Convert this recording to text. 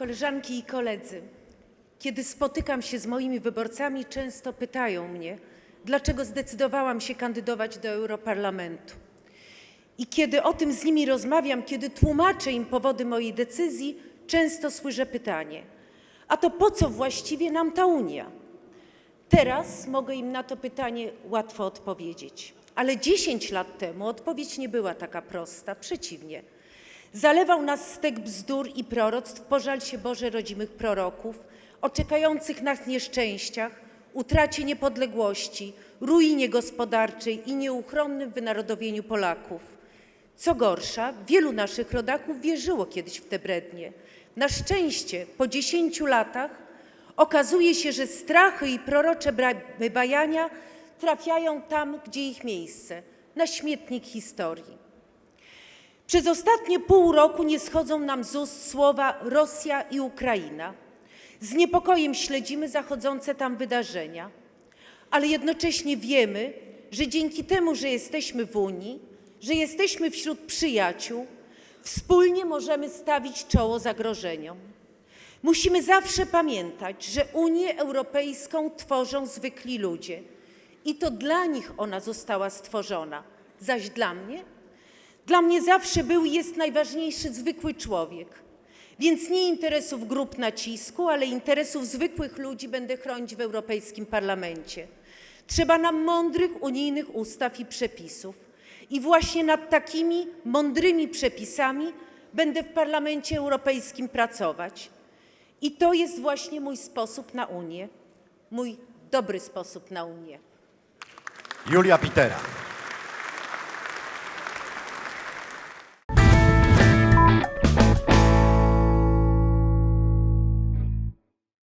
Koleżanki i koledzy, kiedy spotykam się z moimi wyborcami, często pytają mnie, dlaczego zdecydowałam się kandydować do Europarlamentu. I kiedy o tym z nimi rozmawiam, kiedy tłumaczę im powody mojej decyzji, często słyszę pytanie: A to po co właściwie nam ta Unia? Teraz mogę im na to pytanie łatwo odpowiedzieć, ale 10 lat temu odpowiedź nie była taka prosta, przeciwnie. Zalewał nas stek bzdur i proroctw, pożal się Boże rodzimych proroków, o czekających nas nieszczęściach, utracie niepodległości, ruinie gospodarczej i nieuchronnym wynarodowieniu Polaków. Co gorsza, wielu naszych rodaków wierzyło kiedyś w te brednie. Na szczęście po 10 latach okazuje się, że strachy i prorocze bajania trafiają tam, gdzie ich miejsce na śmietnik historii. Przez ostatnie pół roku nie schodzą nam z ust słowa Rosja i Ukraina. Z niepokojem śledzimy zachodzące tam wydarzenia, ale jednocześnie wiemy, że dzięki temu, że jesteśmy w Unii, że jesteśmy wśród przyjaciół, wspólnie możemy stawić czoło zagrożeniom. Musimy zawsze pamiętać, że Unię Europejską tworzą zwykli ludzie i to dla nich ona została stworzona. Zaś dla mnie? Dla mnie zawsze był i jest najważniejszy zwykły człowiek. Więc nie interesów grup nacisku, ale interesów zwykłych ludzi będę chronić w Europejskim Parlamencie. Trzeba nam mądrych unijnych ustaw i przepisów. I właśnie nad takimi mądrymi przepisami będę w Parlamencie Europejskim pracować. I to jest właśnie mój sposób na Unię, mój dobry sposób na Unię. Julia Pitera.